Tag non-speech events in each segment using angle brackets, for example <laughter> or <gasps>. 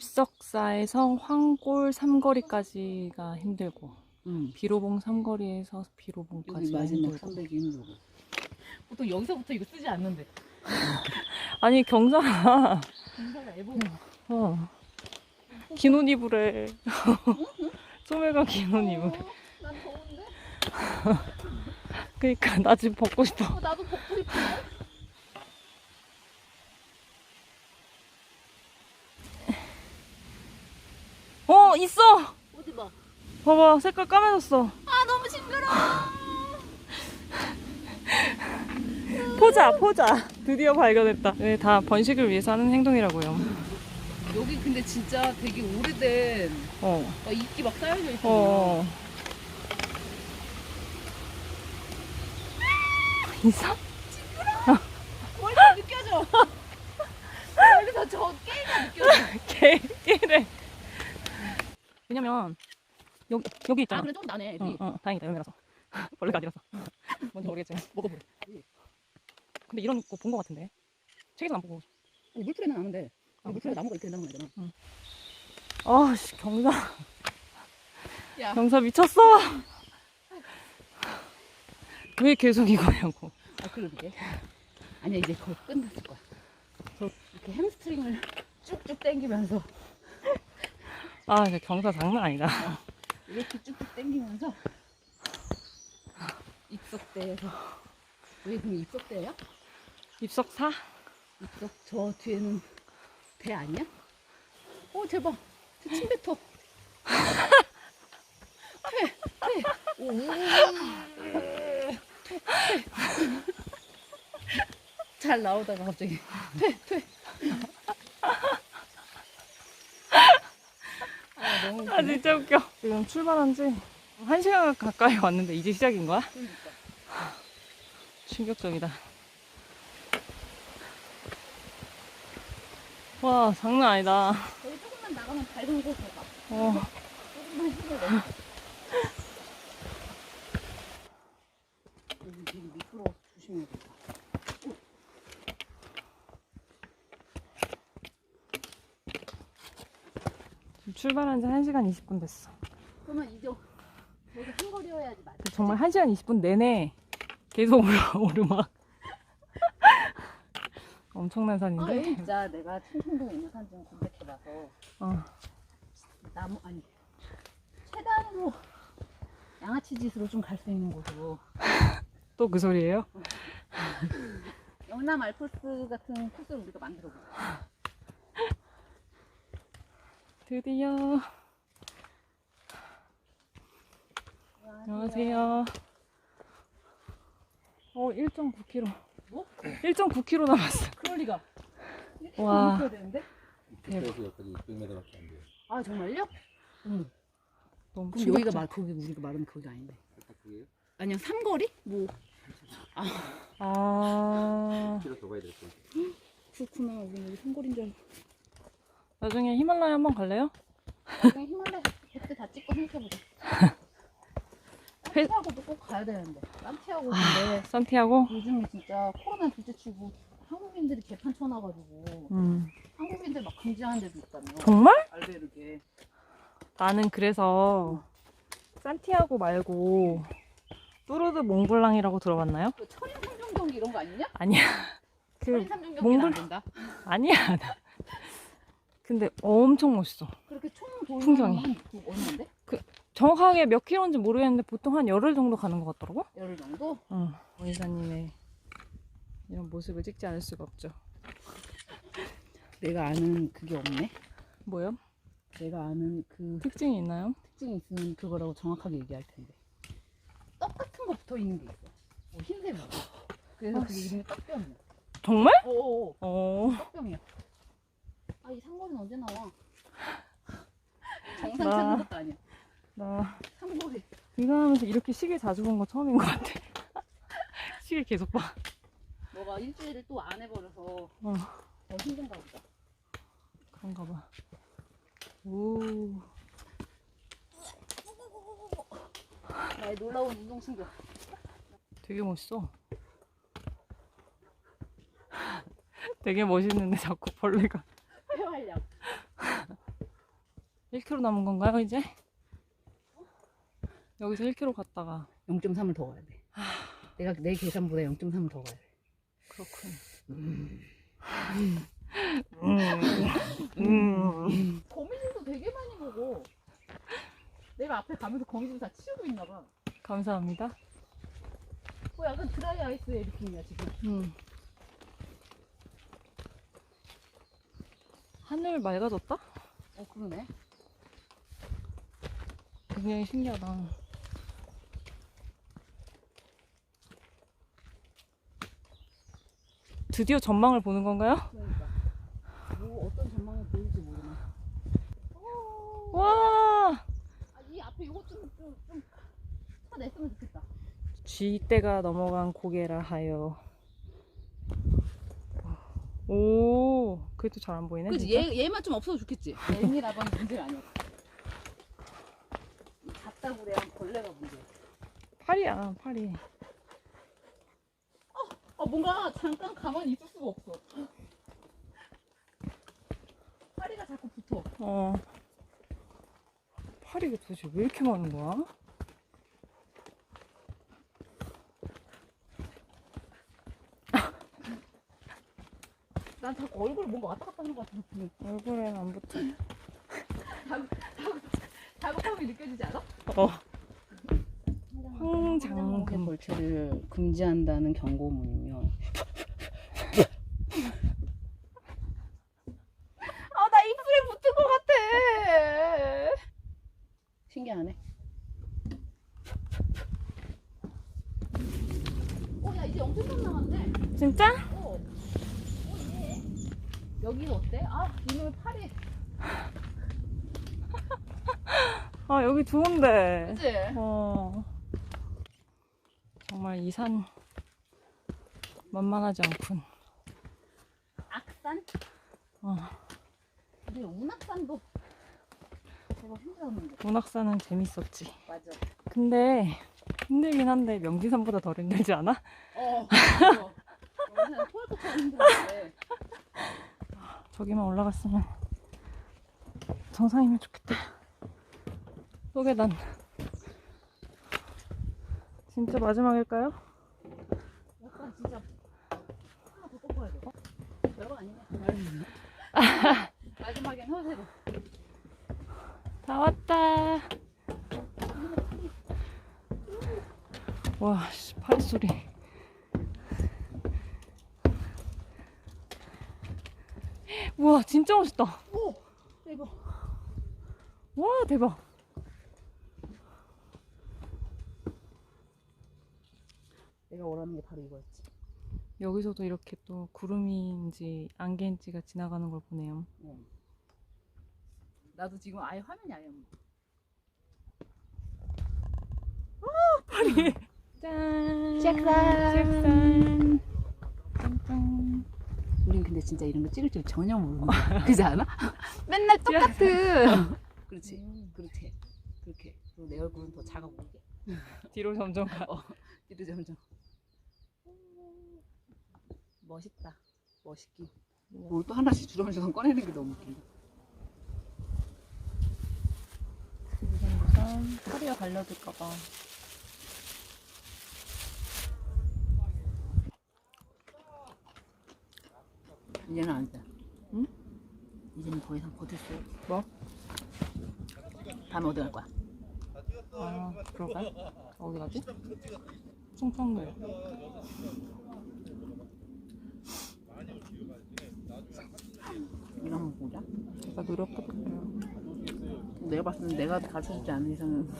입석사에서 황골 삼거리까지가 힘들고 응. 비로봉 삼거리에서 여기 비로봉까지 마지막 힘들고 300이 힘들고. 보통 여기서부터 이거 쓰지 않는데. <laughs> 아니 경사가 공사가 애보. 어. 긴 옷 입으래 소매가 긴 옷 입으래 난 더운데? <laughs> 그니까 나 지금 벗고 싶어 어, 나도 벗고 싶은 어 있어 어디 봐. 봐봐 색깔 까매졌어 아 너무 징그러워. <laughs> 포자 포자 드디어 발견했다 네, 다 번식을 위해서 하는 행동이라고요 여기 근데 진짜 되게 오래된 어 막 이끼 막 쌓여져 있어. 어. 있어? 멀리서 느껴져. 멀리서 저 게임이 느껴져. 개이래. 왜냐면 여기 여기 아 있잖아. 그래 좀 나네. 어, 애들이. 어, 다행이다 열매라서. <laughs> 벌레가 아니라서. <laughs> 뭔지 모르겠지만 먹어보래. 근데 이런 거 본 거 같은데. 책에서 안 보고. 아니, 물풀에는 아는데 아, 물풀에 나무가 이렇게 된다는 거잖아. 아씨 경사 야. <laughs> 경사 미쳤어. 왜 계속 이거냐고. 아 그러게. 아니야 이제 거의 끝났을 거야. 저 이렇게 햄스트링을 쭉쭉 당기면서 아 이제 경사 장난 아니다. 이렇게 쭉쭉 당기면서 입석대에서 왜 그럼 입석대야? 입석 사? 입석 저 뒤에는 배 아니야? 어 대박 저 침뱉어 퇴퇴 오. 퇴, 퇴. 잘 나오다가 갑자기 퇴퇴 너무 아 웃기네. 진짜 웃겨. 지금 출발한 지 한 시간 가까이 왔는데 이제 시작인 거야? 그러니까. 충격적이다. 와, 장난 아니다. 여기 조금만 나가면 밝은 곳에 가 어, 조금만 힘을 내 여기 되게 미끄러워서 조심해야겠다 지금 출발한 지 1시간 20분 됐어. 그러면 이제 여기 한 거리여야지 맞지? 정말 1시간 20분 내내 계속 오르, 오르막. <laughs> 엄청난 아, 산인데? 진짜 내가 충청도에 있는 산 좀 검색해봐서 어, 나무 아니 최단으로 양아치 짓으로 좀 갈 수 있는 곳으로 <laughs> 또 그 소리예요? 영남 알프스 같은 코스를 우리가 만들어 보자 드디어. 안녕하세요. 어, 1.9km. 뭐? 1.9km 남았어. 그럴 리가 와. 되는데? 대박. 여기서 여기까지 600m밖에 안 돼요. 아 정말요? 음. 너무 그럼 여기가. 말 거기 우리가 말하는 거기 아닌데 그게요? 아니야 삼거리? 뭐 아, 키로 더 가야 될 거예요. 그렇구나 우리 여기 삼거리인 줄 알고 나중에 히말라야 한번 갈래요? 그냥 히말라야 그때 다 찍고 생각해보자 회- 산티아고도 꼭 가야 되는데 산티아고 근데 산티아고? 요즘에 진짜 코로나 둘째치고 한국인들이 개판 쳐놔가지고 음. 한국인들 막 금지하는 데도 있다며 정말? 알베르게 나는 그래서 산티아고 말고 뚜르드 몽블랑이라고 들어봤나요? 그 철인 삼종 경기 이런 거 아니냐? 아니야. 그 철인 삼종 경기는 안 몽골- 된다 아니야. <laughs> 근데 엄청 멋있어. 그렇게 총 돌면 풍경이. 한그 얼마인데? 정확하게 몇 킬로인지 모르겠는데 보통 한 열흘 정도 가는 것 같더라고. 열흘 정도? 응. 원이사님의 이런 모습을 찍지 않을 수가 없죠. 내가 아는 그게 없네 뭐요? 내가 아는 그 특징이 있나요? 특징이 있으면 그거라고 정확하게 얘기할 텐데 떡 같은 거 붙어 있는 게 있어 뭐 흰색으로 그래서 아, 그게 씨. 이름이 떡병이야 정말? 어어어 어. 떡병이야 아 이 상거리는 언제 나와 <laughs> 정상 나- 찾는 것도 아니야 나 상거리 이거 하면서 이렇게 시계 자주 본 거 처음인 것 같아. <laughs> 시계 계속 봐. 너가 일주일을 또 안 해버려서 어, 더 힘든가 보다 그런가 봐. 오. 나의 놀라운 운동 신경 되게 멋있어. <laughs> 되게 멋있는데 자꾸 벌레가 1km 남은 건가요, 이제? 여기서 1km 갔다가 0.3을 더 가야 돼. 내가 내 계산보다 0.3을 더 가야 돼. 그렇군. 음. 음. 거미줄도 되게 많이 보고. 내가 앞에 가면서 거미줄 다 치우고 있나 봐. 감사합니다. 어, 약간 드라이 아이스의 느낌이야, 지금. 음. 하늘 맑아졌다? 어, 그러네. 굉장히 신기하다. 드디어 전망을 보는 건가요? 그러니까. 뭐 어떤 전망을 보일지 모르네. 어, 와! 아, 이 앞에 요거 좀, 좀, 좀 쳐냈으면 좋겠다. 쥐떼가 넘어간 고개라 하여. 오, 그래도 잘안 보이네. 그지? 얘 얘만 좀 없어도 좋겠지. 애니라고는 문제가 아니야. 이 잡다구리랑 벌레가 문제야. 팔이야, 팔이. 아 뭔가 잠깐 가만히 있을 수가 없어. 파리가 자꾸 붙어. 어. 팔이 도대체 왜 이렇게 많은 거야? 난 자꾸 얼굴 뭔가 왔다 갔다 하는 것 같은 느낌이. 얼굴엔 안 붙어. 자극감이 느껴지지 않아? 어. 황장금. 벌채를 금지한다는 경고문이며. 아, 나 입술에 붙은 것 같아. 신기하네. 어, 야, 이제 엄청 남았네. 진짜? 어. 어, 예. 여기는 어때? 아, 이놈의 팔이. 아, 여기 좋은데. 그치? 어. 정말 이 산 만만하지 않군. 악산? 어. 근데 운악산도 제가 힘들었는데. 문학산은 재밌었지. 맞아. 근데 힘들긴 한데 명지산보다 덜 힘들지 않아? 어. 맞아. 여기는 토할 것처럼 힘들었는데. 저기만 올라갔으면 정상이면 좋겠다. 또 계단. 진짜 마지막일까요? 약간 진짜 하나 더 꺾어야 돼. 별거 아니네. 마지막엔 허세로. 다 왔다. 와, 씨, 팔소리. 우와, 진짜 멋있다. 오! 대박. 와, 대박. 내가 원하는 게 바로 이거였지. 여기서도 이렇게 또 구름인지 안개인지가 지나가는 걸 보네요. 응. 나도 지금 아예 화면이 아예 없네. 파리. 짠. 짝산. 짝산. 짠짠. 우린 근데 진짜 이런 거 찍을 줄 전혀 모르는 거야. <laughs> 그지 않아? 맨날 똑같은. <laughs> 그렇지. 그렇게. 그렇게. 그리고 내 얼굴은 더 작아 보이게. 뒤로 점점 가. 이도 점점. 멋있다. 멋있긴. 뭘 또 하나씩 주렁주렁 꺼내는 게 너무 웃긴다. 우선 파리가 달려들까봐. 이제는 안 돼. 응? 이제는 더 이상 버틸 수 없어. 뭐? 다음에 어디 갈 거야? 아, 그럴까? 어디 가지? 충청도. 이 거 한번 보자. 제가 노력해볼게요. 내가 봤을 때 내가 가르쳐주지 않은 이상은 <laughs>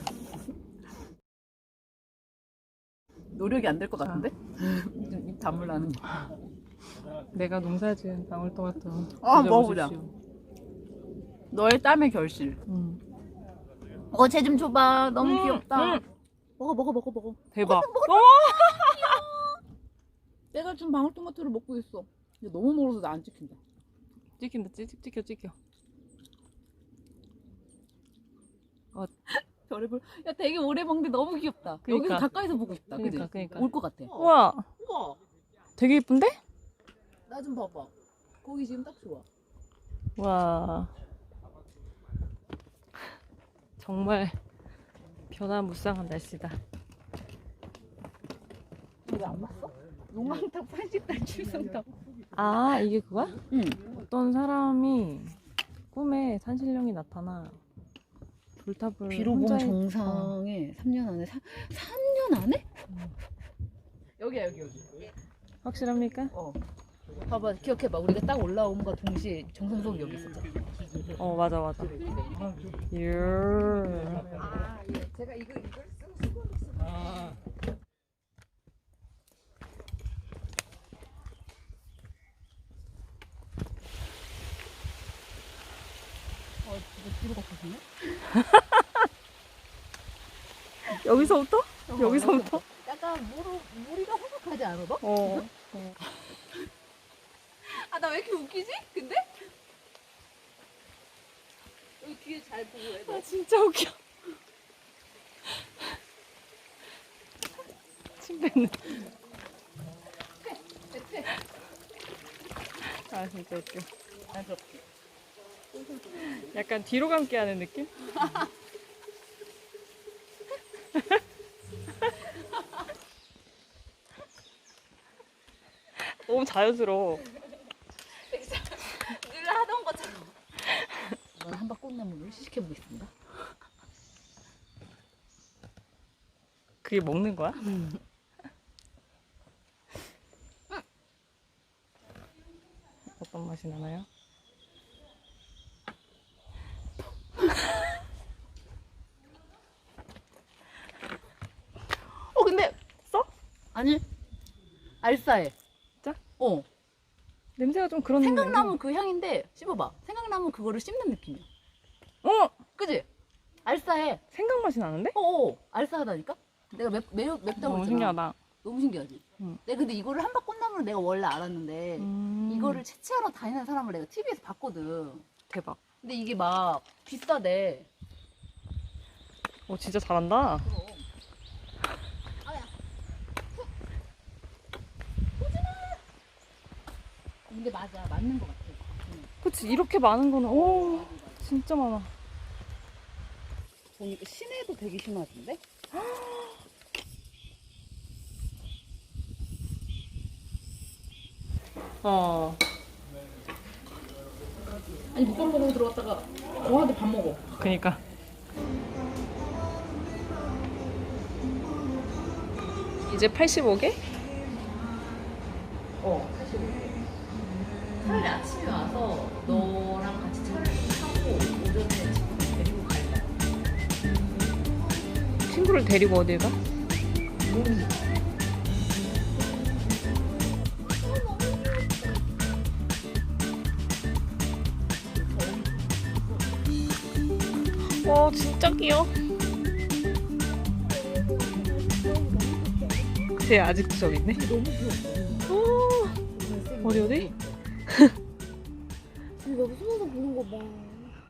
노력이 안 될 것 같은데? 좀입 다물라는 거. 내가 농사지은 방울토마토. 아, 드셔보십시오. 먹어보자. 너의 땀의 결실. 음. 어, 쟤 좀 줘봐. 너무 음, 귀엽다. 음. 먹어, 먹어, 먹어, 먹어. 대박. 어? <laughs> 내가 준 방울토마토를 먹고 있어. 근데 너무 멀어서 나 안 찍힌다. 찍힌다, 찍, 찍혀, 찍혀. <laughs> 별의별. 야, 되게 오래 먹는데 너무 귀엽다. 그니까. 여기서 가까이서 보고 싶다. 그니까, 그지? 그니까. 올것 같아. 우와, 우와. 되게 예쁜데? 나 좀 봐봐. 거기 지금 딱 좋아. 와. 정말 변화무쌍한 날씨다. 왜안 봤어? 용왕탑 산식달 출성탑. 아 이게 그거야? 응. 어떤 사람이 꿈에 산신령이 나타나 돌탑을 비로봉 혼자 있- 정상에 3년 안에 3, 3년 안에? 여기야 여기 여기. 확실합니까? 어. 봐봐 기억해봐 우리가 딱 올라온과 동시에 정상석 여기 있었잖아. 어 맞아 맞아. 유. 아 예. 제가 이거 이걸 쓰고 어 진짜 뒤로 갔거든요? <laughs> 여기서부터? 여기서부터? 약간 무릎 무리가 허벅하지 않아 너? 어. 아나 왜 이렇게 웃기지? 근데? 여기 뒤에 잘 보고 해. 너. 아 진짜 웃겨. <laughs> 침 뱉는. 아 진짜 웃겨. 자연스럽게. 약간 뒤로 감기 하는 느낌? <laughs> 너무 자연스러워. 늘 하던 것처럼. 이번 한박 꽃나무를 시식해 보겠습니다. 그게 먹는 거야? 어떤 맛이 나나요? 어 근데 써? 아니 알싸해. 진짜? 어. 냄새가 좀 그런 생강나무 그 향인데 씹어봐. 생강나무 그거를 씹는 느낌이야. 어! 그지? 알싸해. 생강 맛이 나는데? 어어. 알싸하다니까? 내가 맵, 매우 맵다고 너무 했잖아. 신기하다. 너무 신기하지? 응. 내가 근데 이거를 한박 꽃나무를 내가 원래 알았는데 음, 이거를 채취하러 다니는 사람을 내가 TV에서 봤거든. 대박. 근데 이게 막 비싸대. 오 진짜 잘한다. 근데 맞아. 맞는 것 같아. 응. 그치 이렇게 많은 거는 오 진짜 많아. 보니까 시내도 되게 심하던데? <gasps> 어. 아니 국밥 먹으러 들어갔다가 거하게 밥 먹어. 그니까. 이제 85개? 어, 사실. 차라리 아침에 와서 너랑 같이 차를 타고 오전에 친구 데리고 갈까? 친구를 데리고 어딜 가? 와 진짜 귀여워. 쟤 아직도 저기 있네. 너무 어디 어디? 이거 숨어서 보는 거 봐.